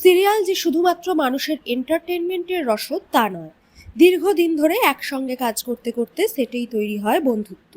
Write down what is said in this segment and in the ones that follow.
Serial যে শুধুমাত্র মানুষের এন্টারটেনমেন্টের রসদ, তা নয়। দীর্ঘদিন ধরে একসঙ্গে কাজ করতে করতে সেটেই তৈরি হয় বন্ধুত্ব।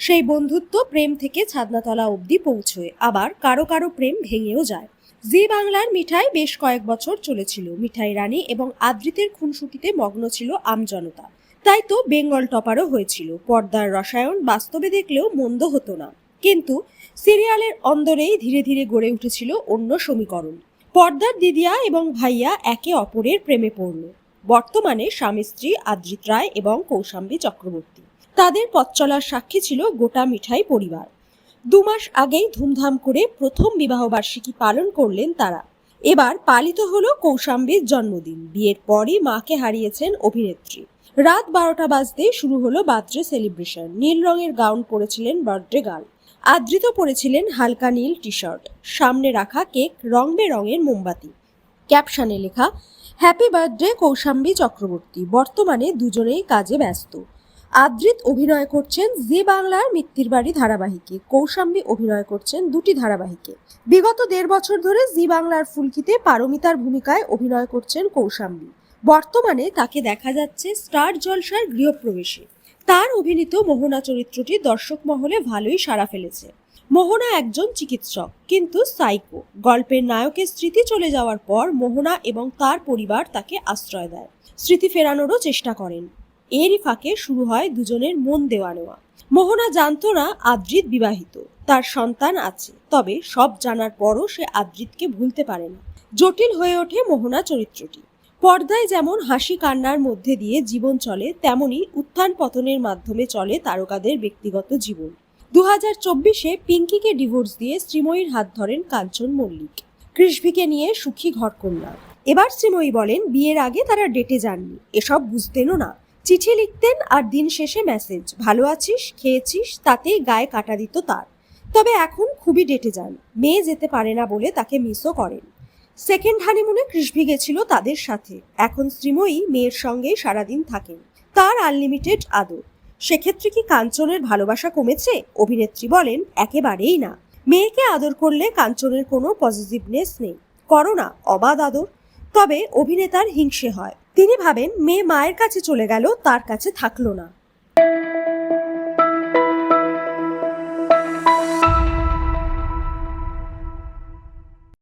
সেই বন্ধুত্ব প্রেম থেকে ছাদনাতলা অবধি পৌঁছয়। আবার কারও কারও প্রেম ভেঙেও যায়। জি বাংলার মিঠাই বেশ কয়েক বছর চলেছিল। মিঠাই রানী এবং আদৃতের খুনসুটিতে মগ্ন ছিল আমজনতা তাই তো বেঙ্গল টপারও হয়েছিল। পর্দার রসায়ন বাস্তবে দেখলেও মন্দ হতো না। কিন্তু সিরিয়ালের অন্দরেই ধীরে ধীরে গড়ে উঠেছিল অন্য সমীকরণ। পর্দার দিদিয়া এবং ভাইয়া একে অপরের প্রেমে পড়ল। বর্তমানে স্বামী স্ত্রী আদ্রিত রায় এবং কৌশাম্বী চক্রবর্তী। তাদের পথ চলার সাক্ষী ছিল গোটা মিঠাই পরিবার। দু মাস আগেই ধুমধাম করে প্রথম বিবাহবার্ষিকী পালন করলেন তারা। এবার পালিত হলো কৌশাম্বীর জন্মদিন। বিয়ের পরই মাকে হারিয়েছেন অভিনেত্রী। রাত বারোটা বাজতে শুরু হলো বার্থডে সেলিব্রেশন। নীল রঙের গাউন পরেছিলেন বার্থডে গার্ল। আদৃত পরেছিলেন হালকা নীল টি শার্ট সামনে রাখা কেক রং বেরঙের মোমবাতি। ক্যাপশনে লেখা, হ্যাপি বার্থডে কৌশাম্বী চক্রবর্তী, বর্তমানে দুজনেই কাজে ব্যস্ত। আদ্রিত অভিনয় করছেন জি বাংলার মিত্তির বাড়ি ধারাবাহিকে। কৌশাম্বী অভিনয় করছেন দুটি ধারাবাহিকে। বিগত দেড় বছর ধরে জি বাংলার ফুলকিতে পারমিতার ভূমিকায় অভিনয় করছেন কৌশাম্বী। বর্তমানে তাকে দেখা যাচ্ছে স্টার জলসার গৃহপ্রবেশে। তার অভিনীত মোহনা চরিত্রটি দর্শক মহলে ভালোই সাড়া ফেলেছে। মোহনা একজন চিকিৎসক, কিন্তু সাইকো। গল্পের নায়কের স্মৃতি চলে যাওয়ার পর মোহনা এবং তার পরিবার তাকে আশ্রয় দেয়। স্মৃতি ফেরানোরও চেষ্টা করেন। এরই ফাঁকে শুরু হয় দুজনের মন দেওয়া নেওয়া। মোহনা জানত না আদ্রিত বিবাহিত, তার সন্তান আছে, তবে সব জানার পরও সে আদ্রিতকে ভুলতে পারে না। জটিল হয়ে ওঠে মোহনা চরিত্রটি। পর্দায় যেমন হাসি কান্নার মধ্যে দিয়ে জীবন চলে, তেমনি উত্থান পতনের মাধ্যমে চলে তারকাদের ব্যক্তিগত জীবন। দু হাজার চব্বিশে পিঙ্কিকে ডিভোর্স দিয়ে শ্রীময়ীর হাত ধরেন কাঞ্চন মল্লিক। কৃষ্ভিকে নিয়ে সুখী ঘরকন্যা। এবার শ্রীময়ী বলেন, বিয়ের আগে তারা ডেটে যাননি, এসব বুঝতেনও না। চিঠি লিখতেন আর দিন শেষে মেসেজ, ভালো আছিস? খেয়েছিস? তাতেই গায়ে কাটা দিত তার। তবে এখন খুবই ডেটে যান। মেয়ে যেতে পারে না বলে তাকে মিসও করেন। সেকেন্ড হানিমুনে কৃষ্ভি গেছিল তাদের সাথে। এখন শ্রীময়ী মেয়ের সঙ্গেই সারাদিন থাকেন। তার আনলিমিটেড আদর। সেক্ষেত্রে কি কাঞ্চনের ভালোবাসা কমেছে? অভিনেত্রী বলেন, একেবারেই না। মেয়েকে আদর করলে কাঞ্চনের কোনো পজিটিভনেস নেই। করো না অবাধ আদর। তবে অভিনেতার হিংসে হয়। তিনি ভাবেন, মেয়ে মায়ের কাছে চলে গেল, তার কাছে থাকল না।